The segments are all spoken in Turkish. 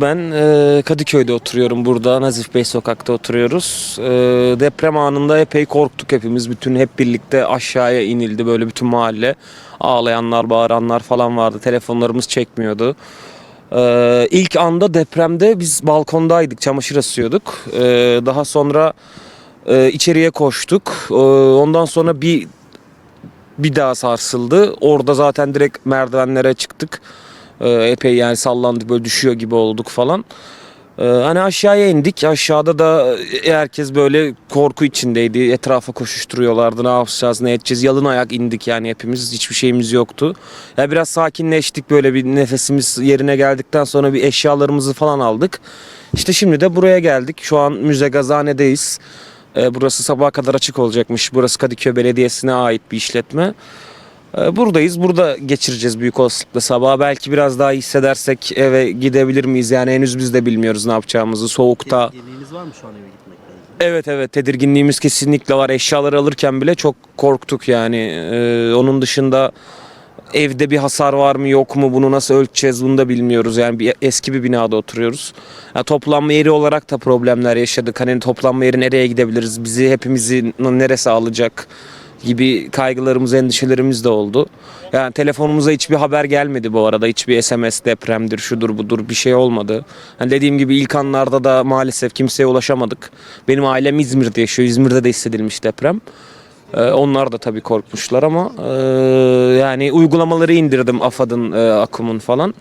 Ben Kadıköy'de oturuyorum burada. Nazif Bey sokakta oturuyoruz. Deprem anında epey korktuk hepimiz. Bütün hep birlikte aşağıya inildi böyle bütün mahalle. Ağlayanlar, bağıranlar falan vardı. Telefonlarımız çekmiyordu. E, ilk anda depremde biz balkondaydık, çamaşır asıyorduk. Daha sonra içeriye koştuk. Ondan sonra bir bir daha sarsıldı. Orada zaten direkt merdivenlere çıktık. Ee, epey yani sallandık böyle düşüyor gibi olduk falan. Ee, hani aşağıya indik. Aşağıda da herkes böyle korku içindeydi. Etrafa koşuşturuyorlardı. Ne yapacağız, ne edeceğiz? Yalın ayak indik yani hepimiz. Hiçbir şeyimiz yoktu. Ya biraz sakinleştik böyle bir nefesimiz yerine geldikten sonra bir eşyalarımızı falan aldık. İşte şimdi de buraya geldik. Şu an Müze Gazane'deyiz. Ee, burası sabaha kadar açık olacakmış. Burası Kadıköy Belediyesi'ne ait bir işletme. Ee, Buradayız. Burada geçireceğiz büyük olasılıkla sabah. Belki biraz daha hissedersek eve gidebilir miyiz? Yani henüz biz de bilmiyoruz ne yapacağımızı. Soğukta. Tedirginliğiniz var mı şu an eve gitmekten? Evet evet tedirginliğimiz kesinlikle var. Eşyaları alırken bile çok korktuk yani. Ee, onun dışında evde bir hasar var mı yok mu bunu nasıl ölçeceğiz bunu da bilmiyoruz. Yani bir, eski bir binada oturuyoruz. Yani toplanma yeri olarak da problemler yaşadık. Hani toplanma yeri nereye gidebiliriz? Bizi hepimizi neresi alacak? Gibi kaygılarımız, endişelerimiz de oldu. Yani telefonumuza hiçbir haber gelmedi bu arada. Hiçbir SMS depremdir, şudur budur bir şey olmadı. Yani dediğim gibi ilk anlarda da maalesef kimseye ulaşamadık. Benim ailem İzmir'de yaşıyor. İzmir'de de hissedilmiş deprem. Ee, onlar da tabii korkmuşlar ama e, yani uygulamaları indirdim AFAD'ın, e, AKUM'un falan.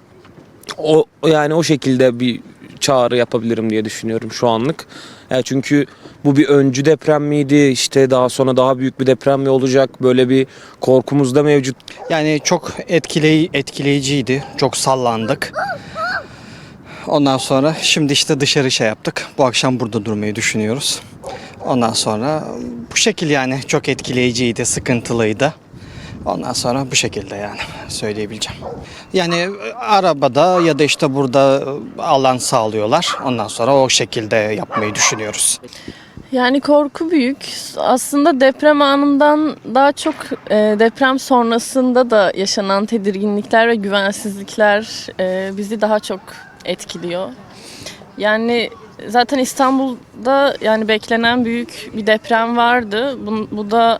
O yani o şekilde bir çağrı yapabilirim diye düşünüyorum şu anlık. Yani çünkü bu bir öncü deprem miydi? İşte daha sonra daha büyük bir deprem mi olacak? Böyle bir korkumuz da mevcut. Yani çok etkiley etkileyiciydi. Çok sallandık. Ondan sonra şimdi işte dışarı şey yaptık. Bu akşam burada durmayı düşünüyoruz. Ondan sonra bu şekil yani çok etkileyiciydi, sıkıntılıydı. Ondan sonra bu şekilde yani söyleyebileceğim. Yani e, arabada ya da işte burada e, alan sağlıyorlar. Ondan sonra o şekilde yapmayı düşünüyoruz. Yani korku büyük. Aslında deprem anından daha çok e, deprem sonrasında da yaşanan tedirginlikler ve güvensizlikler e, bizi daha çok etkiliyor. Yani zaten İstanbul'da yani beklenen büyük bir deprem vardı. Bu, bu da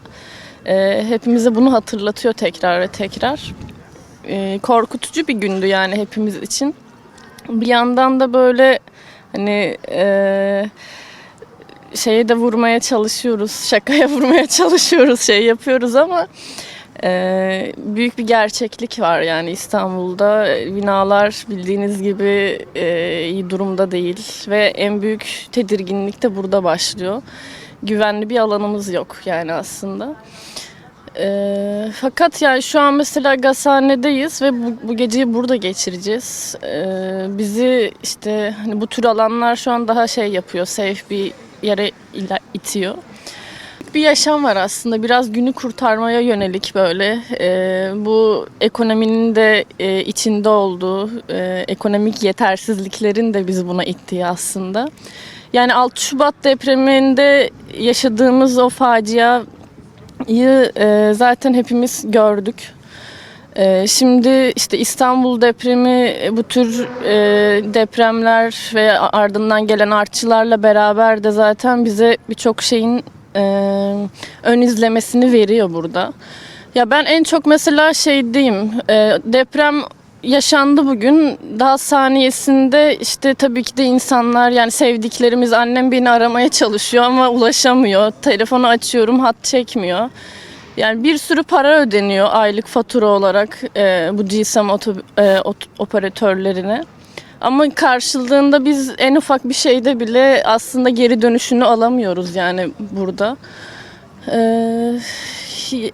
e, hepimize bunu hatırlatıyor tekrar ve tekrar. E, korkutucu bir gündü yani hepimiz için. Bir yandan da böyle hani e, şeye de vurmaya çalışıyoruz, şakaya vurmaya çalışıyoruz, şey yapıyoruz ama e, büyük bir gerçeklik var yani İstanbul'da binalar bildiğiniz gibi e, iyi durumda değil ve en büyük tedirginlik de burada başlıyor. Güvenli bir alanımız yok yani aslında. E, fakat yani şu an mesela Gazhane'deyiz ve bu, bu geceyi burada geçireceğiz. E, bizi işte hani bu tür alanlar şu an daha şey yapıyor, safe bir yere itiyor. Bir yaşam var aslında biraz günü kurtarmaya yönelik böyle Ee, bu ekonominin de e, içinde olduğu e, ekonomik yetersizliklerin de bizi buna ittiği aslında. Yani 6 Şubat depreminde yaşadığımız o faciayı e, zaten hepimiz gördük. Ee, Şimdi işte İstanbul depremi e, bu tür e, depremler ve ardından gelen artçılarla beraber de zaten bize birçok şeyin e, ön izlemesini veriyor burada. Ya ben en çok mesela şey diyeyim e, deprem yaşandı bugün. Daha saniyesinde işte tabii ki de insanlar yani sevdiklerimiz annem beni aramaya çalışıyor ama ulaşamıyor. Telefonu açıyorum hat çekmiyor. Yani bir sürü para ödeniyor aylık fatura olarak e, bu GSM oto- e, ot- operatörlerine. Ama karşılığında biz en ufak bir şeyde bile aslında geri dönüşünü alamıyoruz yani burada. E,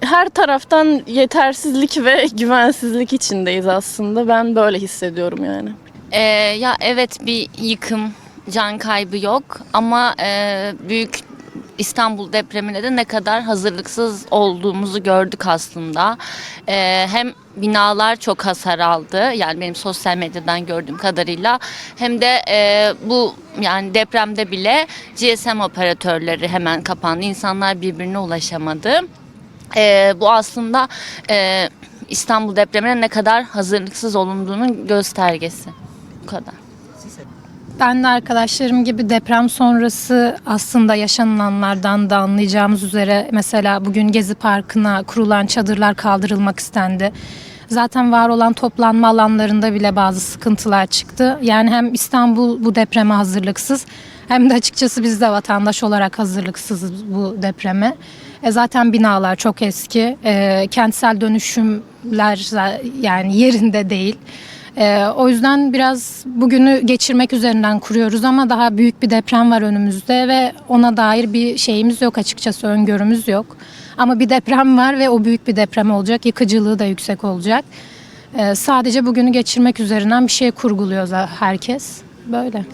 her taraftan yetersizlik ve güvensizlik içindeyiz aslında. Ben böyle hissediyorum yani. Ee, ya evet bir yıkım, can kaybı yok ama e, büyük İstanbul depremine de ne kadar hazırlıksız olduğumuzu gördük aslında. Ee, hem binalar çok hasar aldı yani benim sosyal medyadan gördüğüm kadarıyla hem de e, bu yani depremde bile GSM operatörleri hemen kapandı. İnsanlar birbirine ulaşamadı. Ee, bu aslında e, İstanbul depremine ne kadar hazırlıksız olunduğunun göstergesi. Bu kadar. Ben de arkadaşlarım gibi deprem sonrası aslında yaşanılanlardan da anlayacağımız üzere mesela bugün Gezi Parkı'na kurulan çadırlar kaldırılmak istendi. Zaten var olan toplanma alanlarında bile bazı sıkıntılar çıktı. Yani hem İstanbul bu depreme hazırlıksız hem de açıkçası biz de vatandaş olarak hazırlıksızız bu depreme. E zaten binalar çok eski. E, kentsel dönüşümler yani yerinde değil. Ee, o yüzden biraz bugünü geçirmek üzerinden kuruyoruz ama daha büyük bir deprem var önümüzde ve ona dair bir şeyimiz yok açıkçası öngörümüz yok. Ama bir deprem var ve o büyük bir deprem olacak, yıkıcılığı da yüksek olacak. Ee, sadece bugünü geçirmek üzerinden bir şey kurguluyor herkes. Böyle.